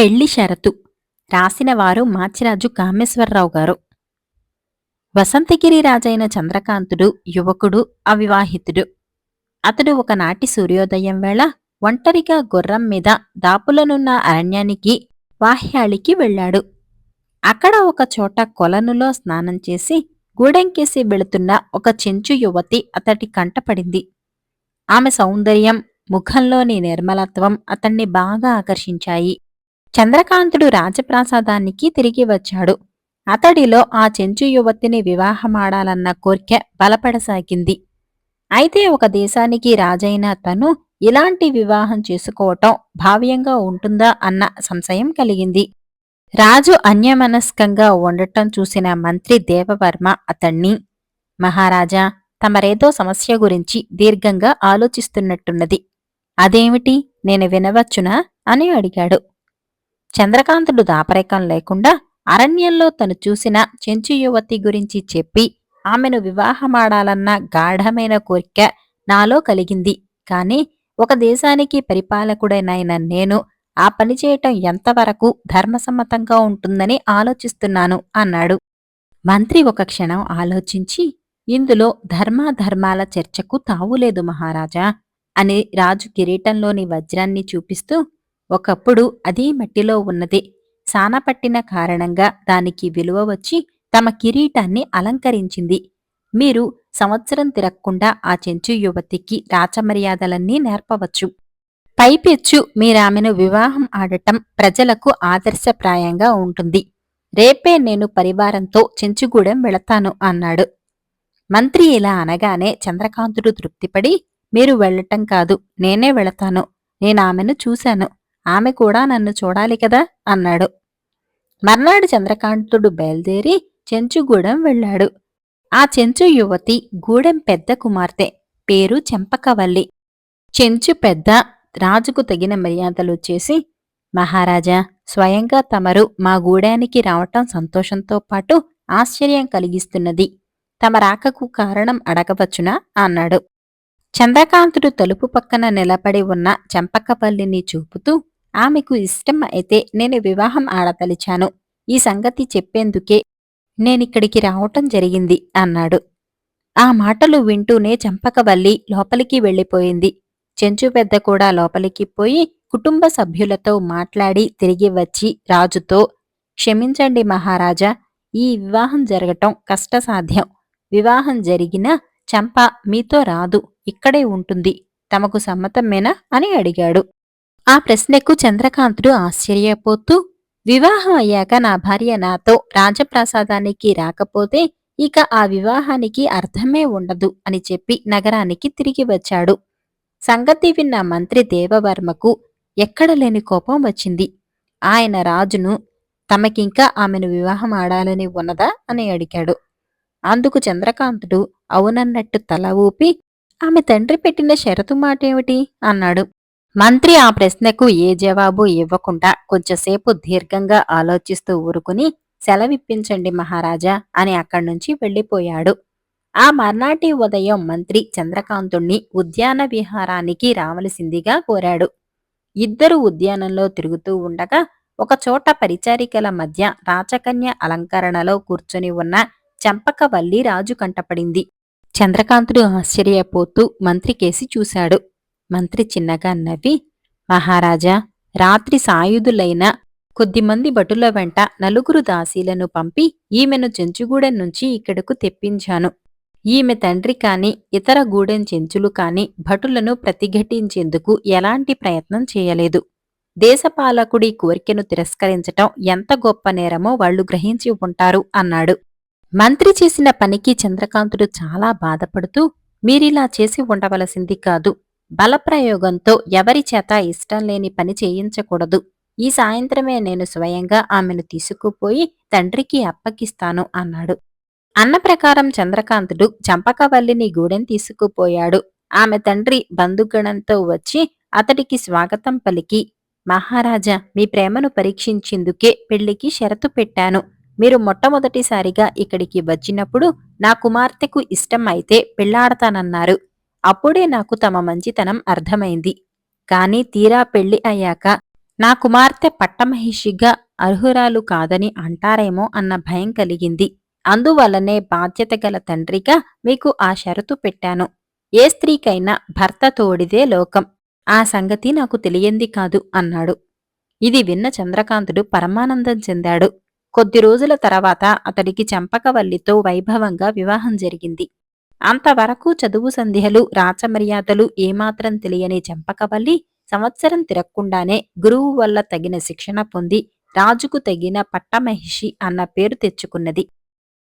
పెళ్ళి షరతు. రాసినవారు మాచిరాజు కామేశ్వరరావు గారు. వసంతగిరి రాజైన చంద్రకాంతుడు యువకుడు అవివాహితుడు. అతడు ఒకనాటి సూర్యోదయం వేళ ఒంటరిగా గుర్రం మీద దాపులనున్న అరణ్యానికి వాహ్యాళికి వెళ్ళాడు. అక్కడ ఒక చోట కొలనులో స్నానం చేసి గూడెంకేసి వెళుతున్న ఒక చెంచు యువతి అతడి కంటపడింది ఆమె సౌందర్యం ముఖంలోని నిర్మలత్వం అతన్ని బాగా ఆకర్షించాయి. చంద్రకాంతుడు రాజప్రాసాదానికి తిరిగి వచ్చాడు. అతడిలో ఆ చెంచు యువతిని వివాహమాడాలన్న కోర్కె బలపడసాగింది. అయితే ఒక దేశానికి రాజైన తను ఇలాంటి వివాహం చేసుకోవటం భావ్యంగా ఉంటుందా అన్న సంశయం కలిగింది. రాజు అన్యమనస్కంగా ఉండటం చూసిన మంత్రి దేవవర్మ అతణ్ణి మహారాజా తమరేదో సమస్య గురించి దీర్ఘంగా ఆలోచిస్తున్నట్టున్నది. అదేమిటి? నేను వినవచ్చునా? అని అడిగాడు. చంద్రకాంతుడు దాపరికం లేకుండా అరణ్యంలో తను చూసిన చెంచు యువతి గురించి చెప్పి ఆమెను వివాహమాడాలన్న గాఢమైన కోరిక నాలో కలిగింది. కాని ఒక దేశానికి పరిపాలకుడైన నేను ఆ పని చేయటం ఎంతవరకు ధర్మసమ్మతంగా ఉంటుందని ఆలోచిస్తున్నాను అన్నాడు. మంత్రి ఒక క్షణం ఆలోచించి ఇందులో ధర్మాధర్మాల చర్చకు తావులేదు మహారాజా అని రాజు కిరీటంలోని వజ్రాన్ని చూపిస్తూ ఒకప్పుడు అదే మట్టిలో ఉన్నది. సానపట్టిన కారణంగా దానికి విలువ వచ్చి తమ కిరీటాన్ని అలంకరించింది. మీరు సంవత్సరం తిరగకుండా ఆ చెంచు యువతికి రాచమర్యాదలన్నీ నేర్పవచ్చు. పైపెచ్చు మీరామెను వివాహం ఆడటం ప్రజలకు ఆదర్శప్రాయంగా ఉంటుంది. రేపే నేను పరివారంతో చెంచుగూడెం వెళతాను అన్నాడు. మంత్రి ఇలా అనగానే చంద్రకాంతుడు తృప్తిపడి మీరు వెళ్ళటం కాదు నేనే వెళతాను నేనామెను చూశాను. ఆమె కూడా నన్ను చూడాలి కదా అన్నాడు. మర్నాడు చంద్రకాంతుడు బయలుదేరి చెంచుగూడెం వెళ్ళాడు. ఆ చెంచు యువతి గూడెం పెద్ద కుమార్తె పేరు చెంపకవల్లి. చెంచు పెద్ద రాజుకు తగిన మర్యాదలు చేసి మహారాజా స్వయంగా తమరు మా గూడానికి రావటం సంతోషంతో పాటు ఆశ్చర్యం కలిగిస్తున్నది. తమ రాకకు కారణం అడగవచ్చునా? అన్నాడు. చంద్రకాంతుడు తలుపు పక్కన నిలబడి ఉన్న చెంపకపల్లిని చూపుతూ ఆమెకు ఇష్టం అయితే నేను వివాహం ఆడతలిచాను. ఈ సంగతి చెప్పేందుకే నేనిక్కడికి రావటం జరిగింది అన్నాడు. ఆ మాటలు వింటూనే చంపకవల్లి లోపలికి వెళ్ళిపోయింది. చెంచు పెద్ద కూడా లోపలికి పోయి కుటుంబ సభ్యులతో మాట్లాడి తిరిగి వచ్చి రాజుతో క్షమించండి మహారాజా ఈ వివాహం జరగటం కష్టసాధ్యం. వివాహం జరిగినా చంప మీతో రాదు ఇక్కడే ఉంటుంది. తమకు సమ్మతమేనా? అని అడిగాడు. ఆ ప్రశ్నకు చంద్రకాంతుడు ఆశ్చర్యపోతూ వివాహం అయ్యాక నా భార్య నాతో రాజప్రాసాదానికి రాకపోతే ఇక ఆ వివాహానికి అర్థమే ఉండదు అని చెప్పి నగరానికి తిరిగి వచ్చాడు. సంగతి విన్న మంత్రి దేవవర్మకు ఎక్కడ లేని కోపం వచ్చింది. ఆయన రాజును తమకింకా ఆమెను వివాహం ఆడాలని ఉన్నదా? అని అడిగాడు. అందుకు చంద్రకాంతుడు అవునన్నట్టు తల ఊపి ఆమె తండ్రి పెట్టిన షరతు మాటేమిటి? అన్నాడు. మంత్రి ఆ ప్రశ్నకు ఏ జవాబు ఇవ్వకుండా కొంచెంసేపు దీర్ఘంగా ఆలోచిస్తూ ఊరుకుని సెలవిప్పించండి మహారాజా అని అక్కడి నుంచి వెళ్ళిపోయాడు. ఆ మర్నాటి ఉదయం మంత్రి చంద్రకాంతుణ్ణి ఉద్యాన విహారానికి రావలసిందిగా కోరాడు. ఇద్దరు ఉద్యానంలో తిరుగుతూ ఉండగా ఒకచోట పరిచారికల మధ్య రాచకన్య అలంకరణలో కూర్చొని ఉన్న చంపకవల్లి రాజు కంటపడింది. చంద్రకాంతుడు ఆశ్చర్యపోతూ మంత్రికేసి చూశాడు. మంత్రి చిన్నగా నవ్వి మహారాజా రాత్రి సాయుధులైన కొద్దిమంది భటుల వెంట నలుగురు దాసీలను పంపి ఈమెను చెంచుగూడెం నుంచి ఇక్కడకు తెప్పించాను. ఈమె తండ్రి కాని ఇతర గూడెం చెంచులు కాని భటులను ప్రతిఘటించేందుకు ఎలాంటి ప్రయత్నం చేయలేదు. దేశపాలకుడి కోరికను తిరస్కరించటం ఎంత గొప్ప నేరమో వాళ్ళు గ్రహించి ఉంటారు అన్నాడు. మంత్రి చేసిన పనికి చంద్రకాంతుడు చాలా బాధపడుతూ మీరిలా చేసి ఉండవలసింది కాదు. బలప్రయోగంతో ఎవరి చేత ఇష్టం లేని పని చేయించకూడదు. ఈ సాయంత్రమే నేను స్వయంగా ఆమెను తీసుకుపోయి తండ్రికి అప్పగిస్తాను అన్నాడు. అన్న ప్రకారం చంద్రకాంతుడు చంపకవల్లిని గూడెం తీసుకుపోయాడు. ఆమె తండ్రి బంధుగణంతో వచ్చి అతడికి స్వాగతం పలికి మహారాజా మీ ప్రేమను పరీక్షించేందుకే పెళ్ళికి షరతు పెట్టాను. మీరు మొట్టమొదటిసారిగా ఇక్కడికి వచ్చినప్పుడు నా కుమార్తెకు ఇష్టం అయితే పెళ్ళాడతానన్నారు అప్పుడే నాకు తమ మంచితనం అర్థమైంది. కాని తీరా పెళ్ళి అయ్యాక నా కుమార్తె పట్టమహిషిగా అర్హురాలు కాదని అంటారేమో అన్న భయం కలిగింది. అందువల్లనే బాధ్యత గల తండ్రిగా మీకు ఆ షరతు పెట్టాను. ఏ స్త్రీకైనా భర్త తోడిదే లోకం. ఆ సంగతి నాకు తెలియంది కాదు అన్నాడు. ఇది విన్న చంద్రకాంతుడు పరమానందం చెందాడు. కొద్ది రోజుల తర్వాత అతడికి చంపకవల్లితో వైభవంగా వివాహం జరిగింది. అంతవరకు చదువు సంధ్యలు రాచమర్యాదలు ఏమాత్రం తెలియని చంపకవల్లి సంవత్సరం తిరక్కుండానే గురువు వల్ల తగిన శిక్షణ పొంది రాజుకు తగిన పట్టమహిషి అన్న పేరు తెచ్చుకున్నది.